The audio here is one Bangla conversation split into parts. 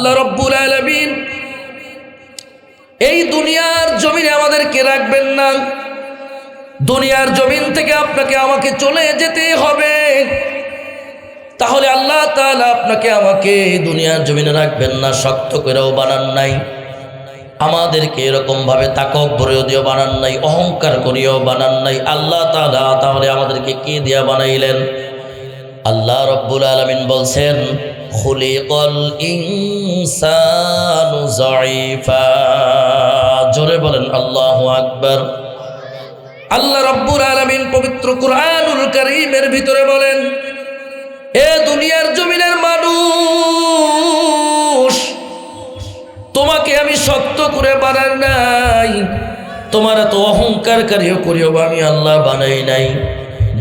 আল্লাহ রব্বুল আলমিন, এই দুনিয়ার জমিনে আমাদেরকে রাখবেন না। দুনিয়ার জমিন থেকে আপনাকে আমাকে চলে যেতে হবে। তাহলে আল্লাহ তাআলা আপনাকে আমাকে দুনিয়ার জমিনে রাখবেন না, শক্ত করেও বানান নাই। আমাদেরকে এরকম ভাবে তাকব্বরেও দিয়েও বানান নাই, অহংকার করিয়েও বানান নাই। আল্লাহ তাআলা তাহলে আমাদেরকে কি দিয়া বানাইলেন? আল্লাহ রব্বুল আলমিন বলছেন খুলিকল ইনসানু যায়ীফা জোরে বলেন, আল্লাহু আকবার। আল্লাহ রব্বুল আলমিন পবিত্র কুরআনুল কারীমের ভিতরে বলেন, এ দুনিয়ার জমিনের মানুষ, তোমাকে আমি শক্ত করে বানাই নাই। তোমার এত অহংকারকারীও করিও আমি আল্লাহ বানাই নাই।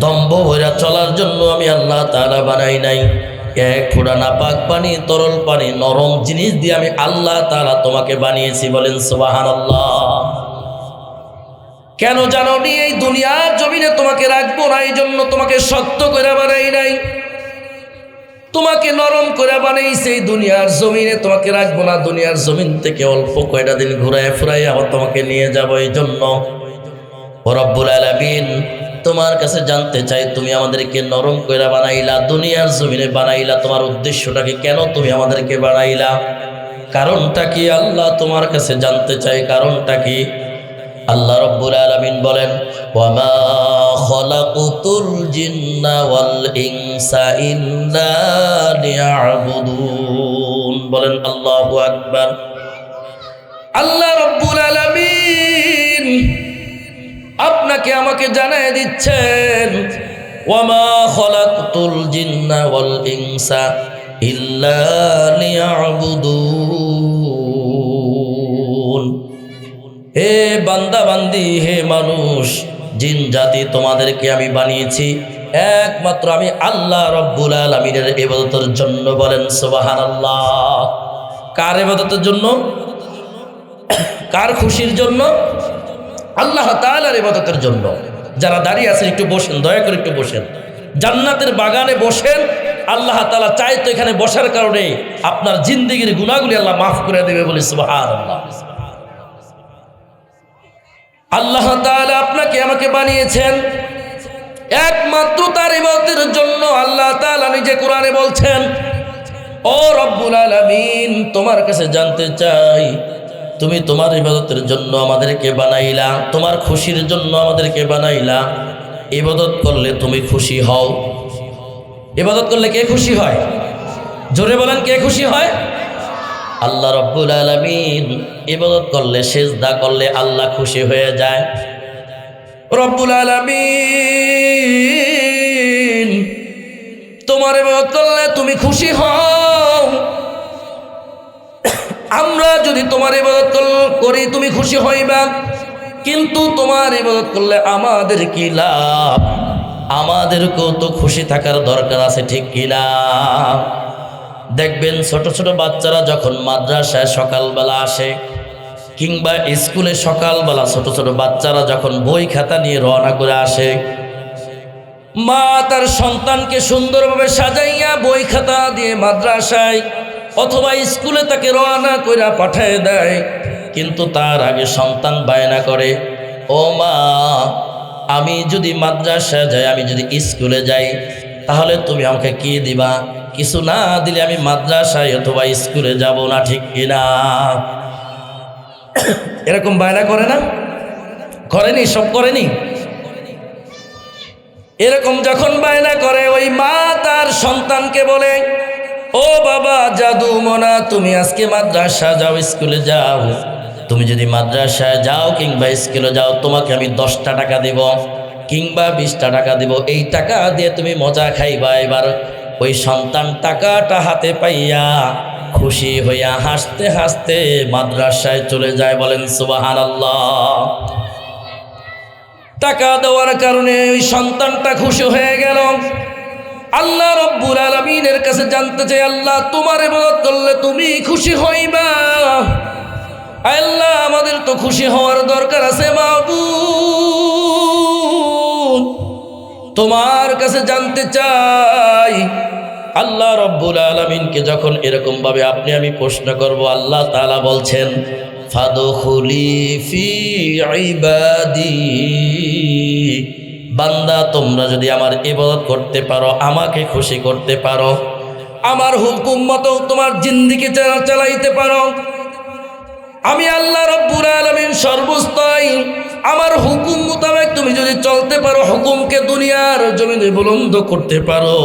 দম্ভ ভৈরা চলার জন্য আমি আল্লাহ তাআলা বানাই নাই। এক ফোঁটা নাপাক পানি, তরল পানি, নরম জিনিস দিয়ে আমি আল্লাহ তাআলা তোমাকে বানিয়েছি বলেন সুবহানাল্লাহ। কেন জানো নি এই দুনিয়ার জমিনে তোমাকে রাখব না? এই জন্য তোমাকে শক্ত করে বানাই নাই। তোমাকে নরম করে বানাইছে এই দুনিয়ার জমিনে, তোমাকে রাখব না। দুনিয়ার জমিন থেকে অল্প কয়টা দিন ঘুরায় ফুরাই আবার তোমাকে নিয়ে যাব এই জন্য রব্বুল আলামিন তোমার কাছে জানতে চাই, তুমি আমাদেরকে নরম করে বানাইলা, দুনিয়ার জমিনে বানাইলা, তোমার উদ্দেশ্যটাকে কেন তুমি আমাদেরকে বানাইলা? কারণটা কি আল্লাহ তোমার কাছে জানতে চাই কারণটা কি? আল্লাহ রব্বুল আলামিন বলেন বলেন আল্লাহু আকবার। আল্লাহ রব্বুল আমাকে জানায় দিচ্ছেন, ওয়ামা খলাকুতুল জিন্না ওয়াল ইনসা ইল্লা লিয়াবুদুন। হে বান্দা বান্দি, হে মানুষ, জিন জাতি তোমাদেরকে আমি বানিয়েছি। একমাত্র আমি আল্লাহ রব্বুল আলমিনের এবাদতের জন্য বলেন সুবাহান আল্লাহ কার এবাদতের জন্য? কার খুশির জন্য? আল্লাহ তাআলার ইবাদতের জন্য। যারা দাঁড়িয়ে আছেন একটু বসেন, দয়া করে একটু বসেন। জান্নাতের বাগানে বসেন, আল্লাহ তাআলা চাই তো এখানে বসার কারণে আপনার জিন্দিগির গুণাগুলি আল্লাহ মাফ করে দেবে বলে সুবাহান আল্লাহ আল্লাহ তাআলা আপনাকে আমাকে বানিয়েছেন। একমাত্র তার ইবাদতের জন্য আল্লাহ তাআলা নিজে কোরআনে বলছেন, ও রব্বুল আলামিন, তোমার কাছে জানতে চাই তুমি তোমার ইবাদতের জন্য আমাদেরকে বানাইলা, তোমার খুশির জন্য আমাদেরকে বানাইলা। ইবাদত করলে তুমি খুশি হও। ইবাদত করলে কে খুশি হয়? জোরে বলেন, কে খুশি হয়? আল্লাহ রব্বুল আলমিন। ইবাদত করলে, সেজদা করলে আল্লাহ খুশি হয়ে যায়। রব্বুল আলমিন। তোমার ইবাদত করলে তুমি খুশি হও। আমরা যদি তোমার ইবাদত করি তুমি খুশি হইবা। কিন্তু তোমার ইবাদত করলে আমাদের কি লাভ? আমাদেরকেও তো খুশি থাকার দরকার আছে, ঠিক কি কিনা দেখবেন ছোট ছোট বাচ্চারা যখন মাদ্রাসায় সকালবেলা আসে, কিংবা স্কুলে সকালবেলা ছোট ছোট বাচ্চারা যখন বই খাতা নিয়ে রওনা করে আসে, মা তার সন্তানকে সুন্দরভাবে সাজাইয়া বই খাতা দিয়ে মাদ্রাসায় অথবা স্কুলে তাকে রওনা করে পাঠায় দেয়। কিন্তু তার আগে সন্তান বায়না করে, ও মা, আমি যদি মাদ্রাসায় যাই, আমি যদি স্কুলে যাই, তাহলে তুমি আমাকে কি দিবা? কিছু না দিলে আমি মাদ্রাসায় অথবা স্কুলে যাব না, ঠিক কিনা এরকম বায়না করে না? করেনি, সব করেনি? এরকম যখন বায়না করে, ওই মা তার সন্তানকে বলে ও বাবা জাদু মনা তুমি আজকে মাদ্রাসা যাও, স্কুলে যাও। তুমি যদি মাদ্রাসায় যাও কিংবা স্কুলে যাও, তোমাকে আমি দশটা টাকা দিব কিংবা বিশটা টাকা দিব। এই টাকা দিয়ে তুমি মজা খাইবা। এবার ওই সন্তান টাকাটা হাতে পাইয়া খুশি হইয়া হাসতে হাসতে মাদ্রাসায় চলে যায়, বলেন সুবাহান টাকা দেওয়ার কারণে ওই সন্তানটা খুশি হয়ে গেল। আল্লাহ রব্বুল আলমিনের কাছে জানতে চাই, আল্লাহ তোমার ইবাদত করলে তুমি খুশি হইবা? আল্লাহ, আমাদের তো খুশি হওয়ার দরকার আছে বাবু তোমার কাছে জানতে চাই, আল্লাহ রব্বুল আলমিনকে যখন এরকম ভাবে আপনি, আমি প্রশ্ন করব, আল্লাহ তাআলা বলছেন, ফাদখুলি ফি ইবাদি। বান্দা, তোমরা যদি আমার ইবাদত করতে পারো, আমাকে খুশি করতে পারো, আমার হুকুম মতো তোমার জিন্দিকে চালাইতে পারো। আমি আল্লাহ রব্বুল আলমিন সর্বস্তয় আমার হুকুম মোতাবেক তুমি যদি চলতে পারো, হুকুমকে দুনিয়ার জমিনে বুলন্দ করতে পারো।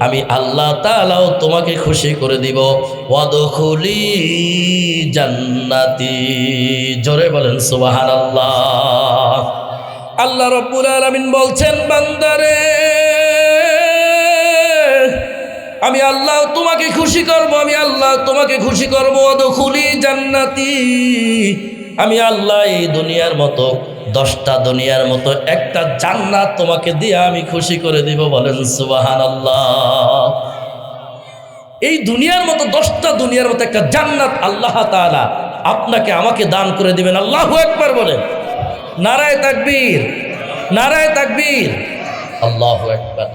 আমি আল্লাহ তাআলাও তোমাকে খুশি করে দিব। ওয়াদখুলি জান্নাতি। জোরে বলেন সুবহানাল্লাহ। আল্লাহ রব্বুল আলমিন বলছেন, বান্দারে, আমি আল্লাহ তোমাকে খুশি করব, আমি আল্লাহ তোমাকে খুশি করব খুলি জান্নাতি। আমি আল্লাহ এই দুনিয়ার মতো, দশটা দুনিয়ার মতো, একটা জান্নাত তোমাকে দিয়ে আমি খুশি করে দিব, বলেন সুবাহান আল্লাহ এই দুনিয়ার মতো, দশটা দুনিয়ার মতো একটা জান্নাত আল্লাহ তাআলা আপনাকে, আমাকে দান করে দিবেন, আল্লাহ একবার বলেন। নারায় তাকবীর নারায় তাকবীর। আল্লাহ একবার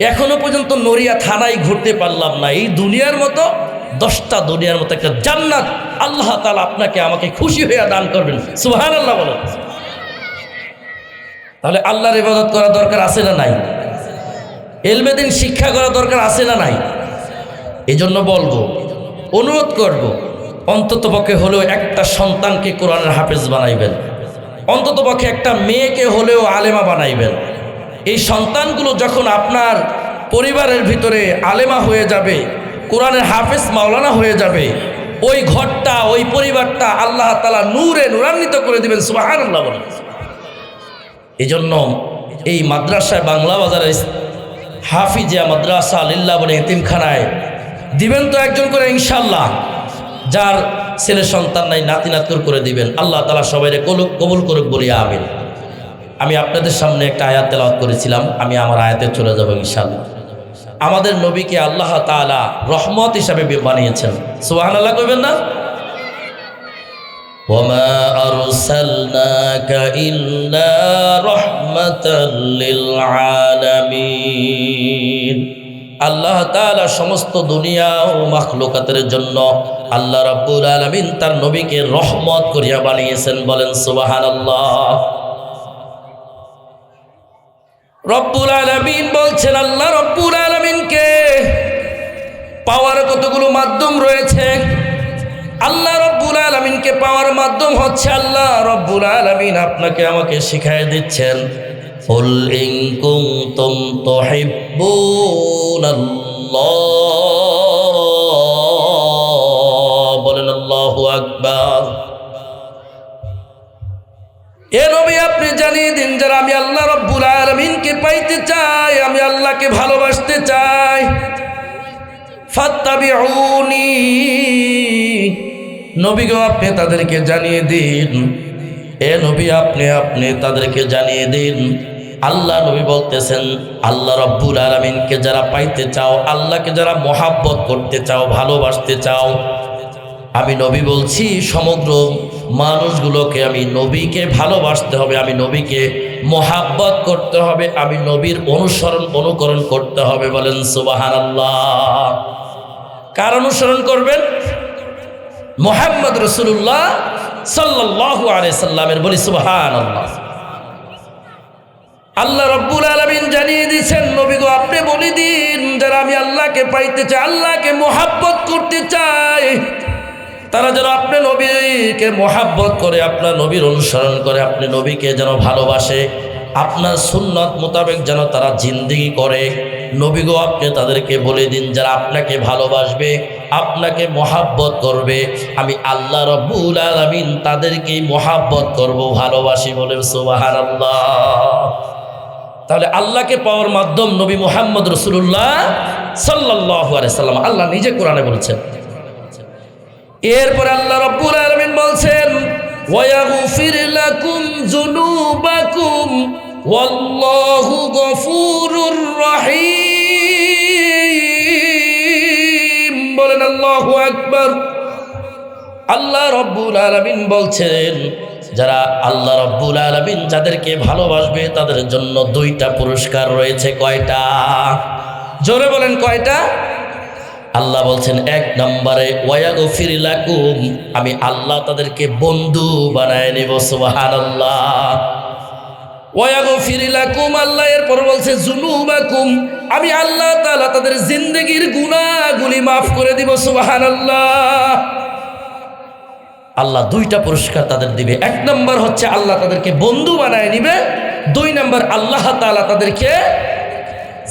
এখনও পর্যন্ত নড়িয়া থানায় ঘুরতে পারলাম না। এই দুনিয়ার মতো, দশটা দুনিয়ার মতো একটা জান্নাত আল্লাহ তাআলা আপনাকে আমাকে খুশি হইয়া দান করবেন। সুহান আল্লাহ বলেন। তাহলে আল্লাহর ইবাদত করা দরকার আছে না নাই? এলমেদিন শিক্ষা করা দরকার আছে না নাই? এজন্য জন্য বলব, অনুরোধ করব অন্তত পক্ষে হলেও একটা সন্তানকে কোরআনের হাফেজ বানাইবেন। অন্তত পক্ষে একটা মেয়েকে হলেও আলেমা বানাইবেন। এই সন্তানগুলো যখন আপনার পরিবারের ভিতরে আলেমা হয়ে যাবে, কোরআনের হাফেজ মাওলানা হয়ে যাবে, ওই ঘরটা, ওই পরিবারটা আল্লাহ তালা নূরে নূরান্বিত করে দিবেন সুবাহান আল্লাহ বলেন। এই জন্য এই মাদ্রাসায়, বাংলা বাজারে হাফিজিয়া মাদ্রাসা লিল্লা বলে এতিমখানায় দিবেন তো একজন করে ইনশাল্লাহ যার ছেলে সন্তান নাই নাতি নাতকুর করে দিবেন আল্লাহ তালা সবাই কলুক কবুল করুক বলিয়া আমিন আমি আপনাদের সামনে একটা আয়াত তেলাওয়াত করেছিলাম আমি আমার আয়াতে চলে যাব ইনশাল্লাহ আমাদের নবীকে আল্লাহ তাআলা রহমত হিসাবে বানিয়েছেন সুবহান আল্লাহ কইবেন না وما أرسلناك إلا رحمة للعالمين আল্লাহ তালা সমস্ত দুনিয়া ও মাখলুকাতের জন্য আল্লাহ রাব্বুল আলামিন তার নবীকে রহমত করিয়া বানিয়েছেন বলেন সুবাহান আল্লাহ রব্বুল আলামিন বলছেন, আল্লাহ রব্বুল আলামিনকে পাওয়ার কতগুলো মাধ্যম রয়েছে? আল্লাহ রব্বুল আলমিনকে পাওয়ার মাধ্যম হচ্ছে আল্লাহ রব্বুল আলমিন আপনাকে আমাকে শিখাই দিচ্ছেন। ফুল ইং কুনতুম তুহিব্বুনাল্লাহ বলেন আল্লাহু আকবার এ নবী আপনি জানিয়ে দিন, যারা আমি আল্লাহ রব্বুল আলমিনকে পাইতে চাই, আমি আল্লাহকে ভালোবাসতে চাই। ফাত্তাবিউনি। নবীগো আপনি তাদেরকে জানিয়ে দিন। এ নবী, আপনি আপনি তাদেরকে জানিয়ে দিন। আল্লাহ নবী বলতেছেন, আল্লাহ রব্বুল আলমিনকে যারা পাইতে চাও, আল্লাহকে যারা মহাব্বত করতে চাও, ভালোবাসতে চাও, আমি নবী বলছি, সমগ্র মানুষগুলোকে আমি নবীকে ভালোবাসতে হবে, আমি নবীকে মহাব্বত করতে হবে, আমি নবীর অনুসরণ, অনুকরণ করতে হবে। বলেন সুবাহান আল্লাহ কার অনুসরণ করবেন? মোহাম্মদ রসুল্লাহ সাল্লাহ আলাই সাল্লামের বলি সুবাহান আল্লাহ আল্লাহ রব্বুল আলমিন জানিয়ে দিচ্ছেন নবী গো, আপনি বলে দিন, যারা আমি আল্লাহকে পাইতে চাই, আল্লাহকে মোহাব্বত করতে চাই, তারা যেন আপনি নবীকে মোহাব্বত করে, আপনার নবীর অনুসরণ করে, আপনি নবীকে যেন ভালোবাসে, আপনার সুন্নত মোতাবেক যেন তারা জিন্দিগি করে। নবীগো আপনি তাদেরকে বলে দিন, যারা আপনাকে ভালোবাসবে, আপনাকে মহাব্বত করবে, আমি আল্লাহ রব্বুল আলমিন তাদেরকেই মহাব্বত করব, ভালোবাসি বলে সুবাহার আল্লাহ তাহলে আল্লাহকে পাওয়ার মাধ্যম নবী মোহাম্মদ রসুল্লাহ সাল্লাহ সাল্লাম। আল্লাহ নিজে কোরআনে বলছেন। এরপর আল্লাহ রব্বুল আলমিন বলছেন বলেন আল্লাহু আকবার। আল্লাহ রব্বুল আলমিন বলছেন যারা আল্লাহ রব্বুল আলমিন যাদেরকে ভালোবাসবে তাদের জন্য দুইটা পুরস্কার রয়েছে, কয়টা? জোরে বলেন, কয়টা? আল্লাহ বলছেন, এক নম্বরে ওয়াগফির লাকুম, আমি আল্লাহ তাদেরকে বন্ধু বানায় নিব নেব সুবহানাল্লাহ। ওয়াগফির লাকুম, আল্লাহ এরপর বলছে জুনুবাকুম আমি আল্লাহ তাআলা তাদের জিন্দেগির গুনাহগুলি মাফ করে দিব, সুবহানাল্লাহ। আল্লাহ দুইটা পুরস্কার তাদের দিবে। এক নম্বর হচ্ছে আল্লাহ তাদেরকে বন্ধু বানায় নিবে। দুই নম্বর আল্লাহ তাআলা তাদেরকে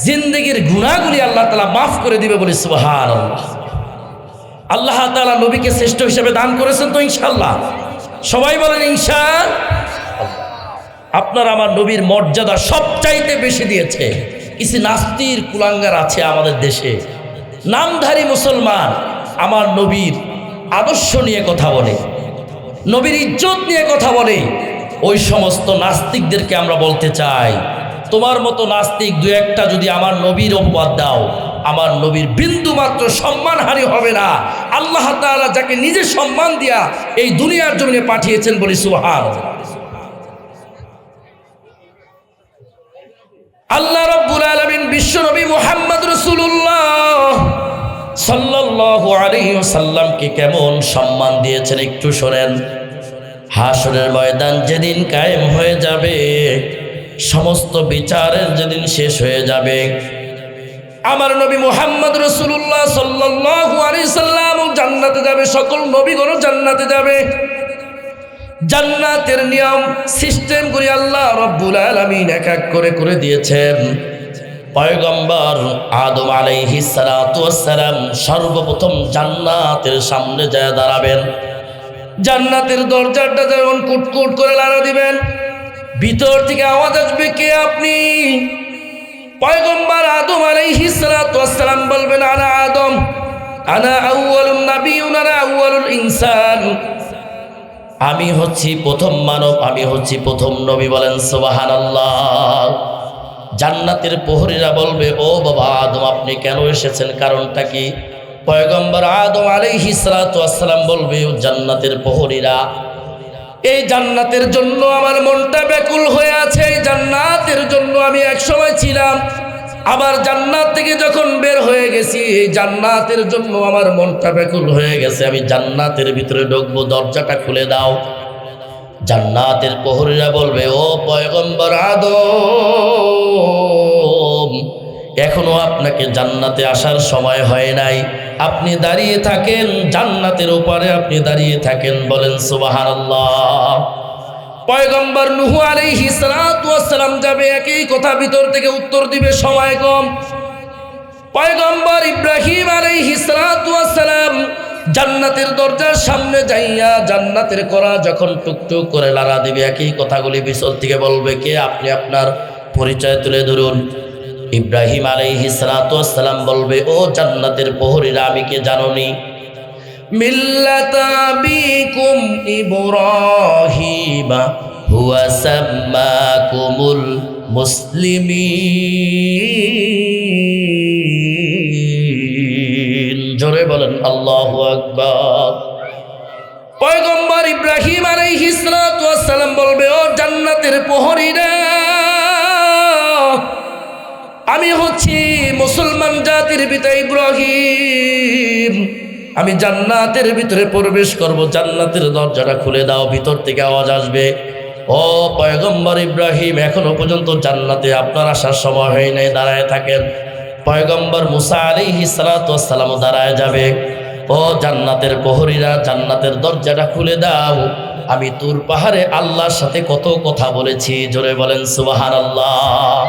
জিন্দগির গুণাগুলি আল্লাহ তালা মাফ করে দিবে বলে সুবাহান আল্লাহ তালা নবীকে শ্রেষ্ঠ হিসেবে দান করেছেন তো ইনশাল্লাহ সবাই বলেন ইনশা আপনার আমার নবীর মর্যাদা সবচাইতে বেশি দিয়েছে। কিছু নাস্তির কুলাঙ্গার আছে আমাদের দেশে। নামধারী মুসলমান আমার নবীর আদর্শ নিয়ে কথা বলে। নবীর ইজ্জত নিয়ে কথা বলে। ওই সমস্ত নাস্তিকদেরকে আমরা বলতে চাই, তোমার মতো নাস্তিক দু একটা যদি আমার নবীর অপবাদ দাও, আমার নবীর বিন্দু মাত্র সম্মানহানি হবে না। আল্লাহ তাআলা যাকে নিজে সম্মান দিয়া এই দুনিয়ার জমিনে পাঠিয়েছেন বলি সুহান আল্লাহ রব্বুল আলমিন বিশ্ব নবী মোহাম্মদ রসুল্লাহ সাল্লাল্লাহু আলাইহি সাল্লামকে কেমন সম্মান দিয়েছেন একটু শোনেন। হাসরের ময়দান যেদিন কায়েম হয়ে যাবে, সমস্ত বিচারের যেদিন শেষ হয়ে যাবে। আমার নবী মোহাম্মদ রসুল্লাহ সাল্লাম জান্নাতে যাবে, সকল নবীগণ জান্নাতে যাবে। জান্নাতের নিয়ম সিস্টেম করে আল্লাহ রব্বুল আলামিন এক এক করে করে দিয়েছেন। পয়গম্বর আদম আলাইহি সালাম সর্বপ্রথম জান্নাতের সামনে যায় দাঁড়াবেন। জান্নাতের দরজাটা যেমন কুটকুট করে লাড়া দিবেন, ভিতর থেকে আওয়াজ আসবে, কে আপনি? পয়গম্বর আদম আর আলাইহি সালাম বলবেন, আনা আদম, আনা আউয়ালুন নাবিয়ুন আনা আউয়ালুল ইনসান। আমি হচ্ছি প্রথম মানব, আমি হচ্ছি প্রথম নবী বলেন, সুবহানাল্লাহ। জান্নাতের প্রহরীরা বলবে, ও বাবা আদম, আপনি কেন এসেছেন? কারণটা কি? পয়গম্বর আদম আলাইহি সালাম বলবে জান্নাতের প্রহরীরা, এই জান্নাতের জন্য আমার মনটা ব্যাকুল হয়ে আছে, এই জান্নাতের জন্য আমি এক সময় ছিলাম। আবার জান্নাত থেকে যখন বের হয়ে গেছি, এই জান্নাতের জন্য আমার মনটা ব্যাকুল হয়ে গেছে। আমি জান্নাতের ভিতরে ঢুকবো, দরজাটা খুলে দাও। জান্নাতের প্রহরীরা বলবে, ও পয়গম্বর আদম এখনও আপনাকে জান্নাতে আসার সময় হয় নাই। আপনি দাঁড়িয়ে থাকেন, জান্নাতের উপরে আপনি দাঁড়িয়ে থাকেন, বলেন সুবহানাল্লাহ। পয়গম্বর নুহু আলাইহি সালাম যাবে, একই কথা ভিতর থেকে উত্তর দিবে, সময় কম। পয়গম্বর ইব্রাহিম আলাইহি সালাম জান্নাতের দরজার সামনে যাইয়া জান্নাতের করা যখন টুকটুক করে লাড়া দিবে, একই কথাগুলি বিচল থেকে বলবে, কে আপনি আপনার পরিচয় তুলে ধরুন? ইব্রাহিম আলাইহি সালাম বলবে, ও জান্নাতের প্রহরীরা, আমি কে জাননি? মিল্লাতাবিকুম ইব্রাহিমা, হুয়া সাম্মাকুমুল মুসলিমিন। জোরে বলেন, আল্লাহু আকবার। পয়গম্বর ইব্রাহিম আলাইহিস সালাম বলবে, ও জান্নাতের প্রহরীরা আমি হচ্ছি মুসলমান জাতির পিতা ইব্রাহিম। আমি জান্নাতের ভিতরে প্রবেশ করব, জান্নাতের দরজাটা খুলে দাও, ভিতর থেকে আওয়াজ আসবে। ও পয়গম্বর ইব্রাহিম, এখনও পর্যন্ত জান্নাতে আপনার আসার সময় হয় নাই, দাঁড়ায় থাকেন। পয়গম্বর মুসা আলী সালাতাম দাঁড়ায় যাবে। ও জান্নাতের প্রহরীরা, জান্নাতের দরজাটা খুলে দাও। আমি তুর পাহাড়ে আল্লাহর সাথে কত কথা বলেছি, জোরে বলেন সুবাহান আল্লাহ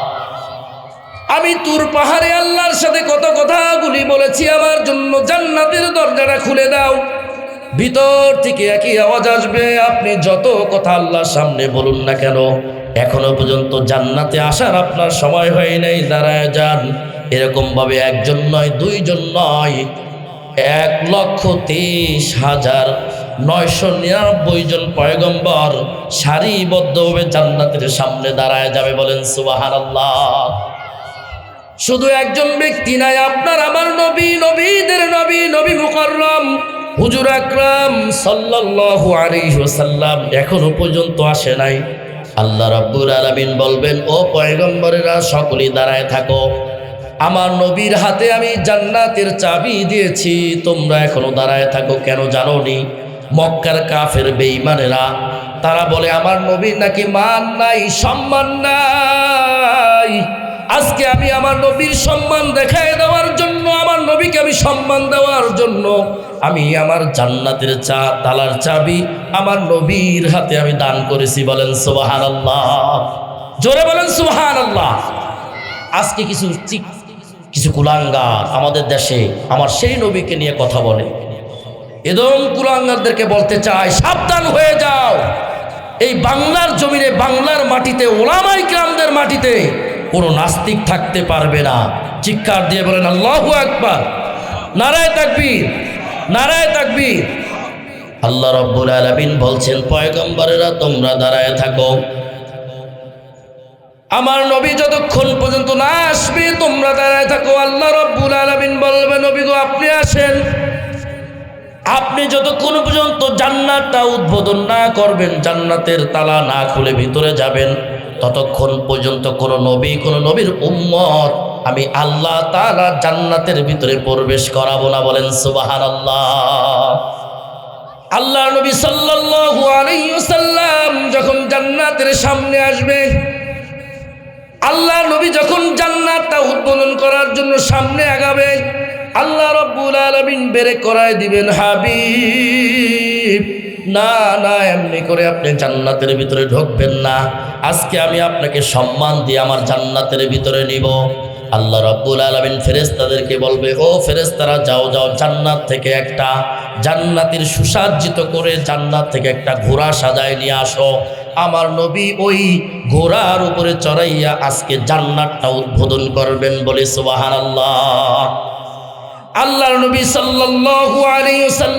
আমি তুর পাহাড়ে আল্লাহর সাথে কত কথাগুলি বলেছি, আমার জন্য জান্নাতের দরজাটা খুলে দাও। ভিতর থেকে একই আওয়াজ আসবে, আপনি যত কথা আল্লাহর সামনে বলুন না কেন, এখনও পর্যন্ত জান্নাতে আসার আপনার সময় হয় নাই দাঁড়ায় যান। এরকম ভাবে একজন নয়, দুইজন নয়, এক লক্ষ তেইশ হাজার নয়শো নিরানব্বই জন পয়গম্বর সারিবদ্ধভাবে জান্নাতের সামনে দাঁড়ায় যাবে বলেন সুবাহান আল্লাহ শুধু একজন ব্যক্তি নাই, আপনার আমার নবী, নবীদের নবী নবী মুকররম। হুজুর আকরাম সাল্লাল্লাহু আলাইহি ওয়াসাল্লাম এখনও পর্যন্ত আসে নাই। আল্লাহ রাব্বুল আলামিন বলবেন, ও পয়গম্বরেরা, সকলেই দাঁড়ায় থাকো। আমার নবীর হাতে আমি জান্নাতের চাবি দিয়েছি, তোমরা এখনও দাঁড়ায় থাকো কেন জানো নি মক্কার কাফের বেঈমানেরা, তারা বলে, আমার নবীর নাকি মান নাই, সম্মান নাই। আজকে আমি আমার নবীর সম্মান দেখায় দেওয়ার জন্য, আমার নবীকে আমি সম্মান দেওয়ার জন্য আমি আমার জান্নাতের চা তালার চাবি আমার নবীর হাতে আমি দান করেছি। বলেন সুবাহান আল্লাহ জোরে বলেন সুবাহান আল্লাহ আজকে কিছু কিছু কুলাঙ্গার আমাদের দেশে আমার সেই নবীকে নিয়ে কথা বলে। এবং কুলাঙ্গারদেরকে বলতে চাই সাবধান হয়ে যাও। এই বাংলার জমিনে, বাংলার মাটিতে ওলামাই গ্রামদের মাটিতে কোনো নাস্তিক থাকতে পারবে না। চিৎকার দিয়ে বলেন, আল্লাহ একবার নারায় তাকবীর নারায় তাকবীর। আল্লাহ রব্বুল আলামিন বলছেন, পয়গম্বরেরা তোমরা দাঁড়ায় থাকো। আমার নবী যতক্ষণ পর্যন্ত না আসবে, তোমরা দাঁড়ায় থাকো। আল্লাহ রব্বুল আলামিন বলবে, নবী গো, আপনি আসেন। আপনি যতক্ষণ পর্যন্ত জান্নাতটা উদ্বোধন না করবেন, জান্নাতের তালা না খুলে ভিতরে যাবেন। ততক্ষণ পর্যন্ত কোনো নবী, কোনো নবীর উম্মত আমি আল্লাহ তাআলা জান্নাতের ভিতরে প্রবেশ করাবো না বলেন সুবাহান আল্লাহ আল্লাহ নবী ওয়াসাল্লাম যখন জান্নাতের সামনে আসবে আল্লাহ নবী যখন জান্নাতটা উদ্বোধন করার জন্য সামনে আগাবে, আল্লাহ রব্বুল আলমিন বেড়ে করায় দিবেন, হাবিব। না না, এমনি করে আপনি জান্নাতের ভিতরে ঢুকবেন না। আজকে আমি আপনাকে সম্মান দিয়ে আমার জান্নাতের ভিতরে নিব। আল্লাহ রব্বুল আলমিন ফেরেস্তাদেরকে বলবে, ও ফেরেস্তারা যাও যাও, জান্নাত থেকে একটা জান্নাতের সুসাজ্জিত করে জান্নাত থেকে একটা ঘোড়া সাজায় নিয়ে আসো। আমার নবী ওই ঘোড়ার উপরে চড়াইয়া আজকে জান্নাতটা উদ্বোধন করবেন বলে সুবাহান আল্লাহ আল্লাহর নবী সাল্লাম যখন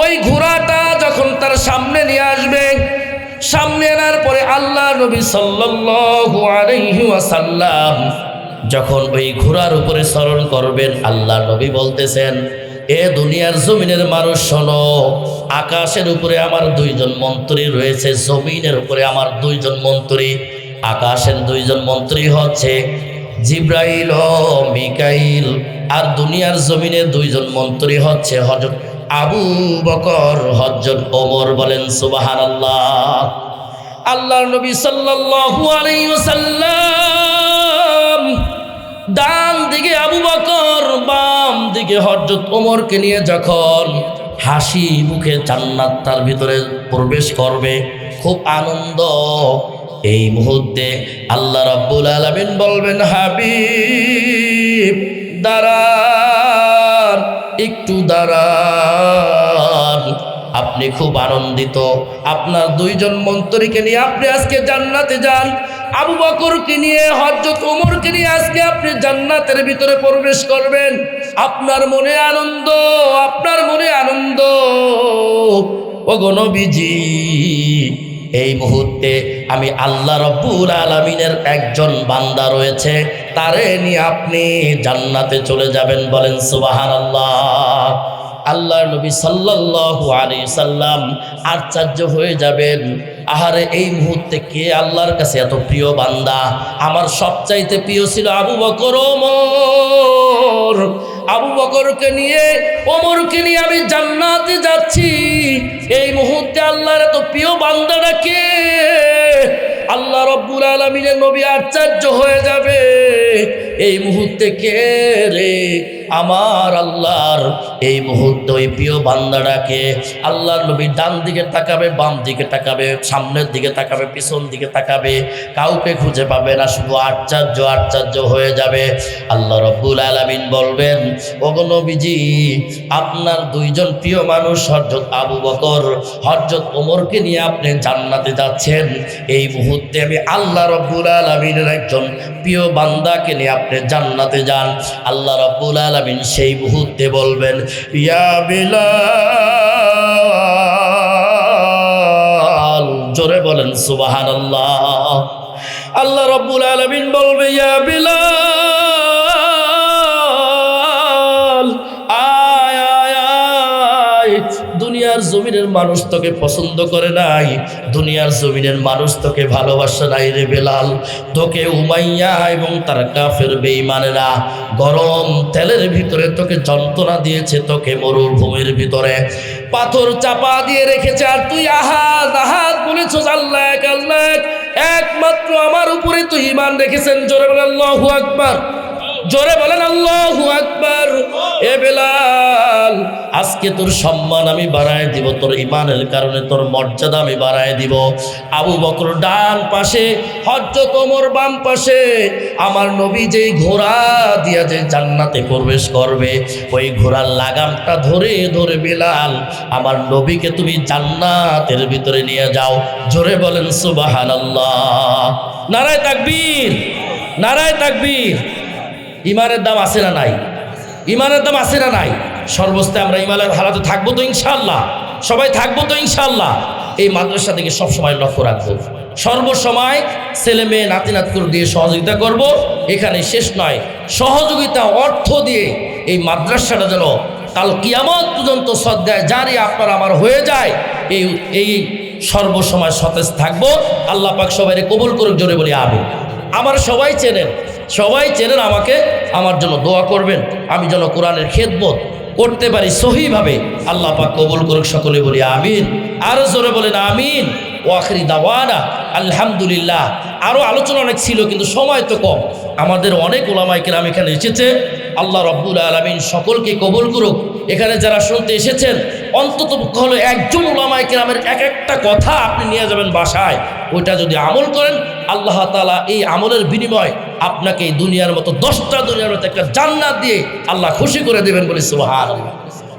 ওই ঘোড়াটা যখন তার সামনে নিয়ে আসবে, সামনে আনার পরে আল্লাহ নবী সাল্লাল্লাহু আলাইহি যখন ওই ঘোড়ার উপরে স্মরণ করবেন, আল্লাহ নবী বলতেছেন, এ দুনিয়ার জমিনের মানুষ শোনো, আকাশের উপরে আমার দুইজন মন্ত্রী রয়েছে, জমিনের উপরে আমার দুইজন মন্ত্রী, আকাশের দুইজন মন্ত্রী হচ্ছে জিব্রাইল ও মিকাইল আর দুনিয়ার জমিনে দুইজন মন্ত্রী হচ্ছে হজরত আবু বকর হজরত ওমর বলেন সুবাহান আল্লাহ আল্লাহর নবী সাল্লাল্লাহু আলাইহি ওয়াসাল্লাম ডান দিকে আবু বকর, বাম দিকে হজরত ওমরকে নিয়ে যখন হাসি মুখে জান্নাত তার ভিতরে প্রবেশ করবে, খুব আনন্দ। এই মুহূর্তে আল্লাহ রাব্বুল আলামিন বলবেন, হাবিব দাঁড়ান একটু দাঁড়ান। আপনি খুব আনন্দিত। আপনার দুইজন মন্ত্রীকে নিয়ে আপনি আজকে জান্নাতে যান। আবু বকরকে নিয়ে হজরত ওমরকে নিয়ে আজকে আপনি জান্নাতের ভিতরে প্রবেশ করবেন। আপনার মনে আনন্দ, আপনার মনে আনন্দ। ও গণবিজি এই মুহূর্তে আমি আল্লাহ রব্বুল আলমিনের একজন বান্দা রয়েছে, তারে নিয়ে আপনি জান্নাতে চলে যাবেন বলেন সুবাহান আল্লাহ আল্লাহ নবী সাল্লাল্লাহু আলাইহি সাল্লাম আশ্চর্য হয়ে যাবেন, আহারে এই মুহূর্তে কে আল্লাহর কাছে এত প্রিয় বান্দা? আমার সবচাইতে প্রিয় ছিল আবু বকর আবু বকরকে নিয়ে, ওমরকে নিয়ে আমি জান্নাতে যাচ্ছি। এই মুহূর্তে আল্লাহর এত প্রিয় বান্দাটা কে? আল্লাহ রব্বুল আলমিনের নবী আশ্চর্য হয়ে যাবে। এই মুহূর্তে কে রে? আমার আল্লাহর এই মুহূর্ত ওই প্রিয় বান্দাটাকে আল্লাহর নবী ডান দিকে তাকাবে, বাম দিকে তাকাবে, সামনের দিকে তাকাবে, পিছন দিকে তাকাবে, কাউকে খুঁজে পাবে না, শুধু আশ্চর্য আশ্চর্য হয়ে যাবে। আল্লাহ রব্বুল আলমিন বলবেন, ওগো নবীজি, আপনার দুইজন প্রিয় মানুষ হরজত আবু বকর হরজত ওমরকে নিয়ে আপনি জান্নাতে যাচ্ছেন। এই মুহূর্তে আমি আল্লাহ রব্বুল আলমিনের একজন প্রিয় বান্দাকে নিয়ে আপনি জান্নাতে যান। আল্লাহ রব্বুল আলমিন সেই মুহূর্তে বলবেন, ইয়া বিলাল। জোরে বলেন সুবাহান আল্লাহ আল্লাহ রব্বুল আলমিন বলবে, ইয়া বিলাল। দুনিয়ার জমিনের মানুষ তোকে পছন্দ করে নাই, দুনিয়ার জমিনের মানুষ তোকে ভালোবাসে নাই রে বেলাল। তোকে উমাইয়া এবং তার কাফের বেঈমানেরা গরম তেলের ভিতরে তোকে যন্ত্রণা দিয়েছে, তোকে মরুভূমির ভিতরে। পাথর চাপা দিয়ে রেখেছে, আর তুই আহাদ আহাদ বলেছ আল্লাহ আল্লাহ একমাত্র আমার উপরে তুই ইমান রেখেছেন। জোরে আল্লাহু আকবার। জোরে বলেন, আল্লাহু আকবার। এ বেলাল, আজকে তোর সম্মান আমি বাড়ায় দিব, তোর ইমানের কারণে তোর মর্যাদা আমি বাড়ায় দিব। আবু বকর ডান পাশে হজরত ওমর বাম পাশে, আমার নবী যেই ঘোড়া দিয়া যে জান্নাতে প্রবেশ করবে, ওই ঘোড়ার লাগামটা ধরে ধরে বেলাল, আমার নবীকে তুমি জান্নাতের ভিতরে নিয়ে যাও। জোরে বলেন সুবাহান আল্লাহ নারায় তাকবীর নারায় তাকবীর। ইমানের দাম আছে না নাই? ইমানের দাম আছে না নাই? সর্বস্থায় আমরা ইমানের হালাতে থাকব তো ইনশাল্লাহ সবাই থাকব তো ইনশাল্লাহ এই মাদ্রাসা থেকে সবসময় লক্ষ্য রাখব। সর্বসময় ছেলে মেয়ে নাতি নাতকুর দিয়ে সহযোগিতা করব। এখানে শেষ নয়। সহযোগিতা অর্থ দিয়ে এই মাদ্রাসাটা যেন কাল কিয়ামত পর্যন্ত শ্রদ্ধায় জারি আপনার আমার হয়ে যায়, এই এই সর্বসময় সতেজ থাকব। আল্লাহ পাক সবাই কবুল করুক, জোরে বলি আবে আমার সবাই চেনেন সবাই চেনেন আমাকে, আমার জন্য দোয়া করবেন, আমি যেন কোরআনের খেদবোধ করতে পারি সহিভাবে। আল্লাহ পাক কবুল করুক, সকলে বলি আমিন। আরও জোরে বলেন আমিন। ওয়াখরি দাওয়ানা, আলহামদুলিল্লাহ। আরও আলোচনা অনেক ছিল, কিন্তু সময় তো কম। আমাদের অনেক ওলামাইকেরাম এখানে এসেছে। আল্লাহ রব্বুল আলমিন সকলকে কবল করুক। এখানে যারা শুনতে এসেছেন, অন্তত হলো একজন ওলামাইকেরামের এক একটা কথা আপনি নিয়ে যাবেন বাসায়। ওইটা যদি আমল করেন, আল্লাহ তালা এই আমলের বিনিময় আপনাকে এই দুনিয়ার মতো, দশটা দুনিয়ার মতো একটা জান্নাত দিয়ে আল্লাহ খুশি করে দেবেন বলে সুবাহ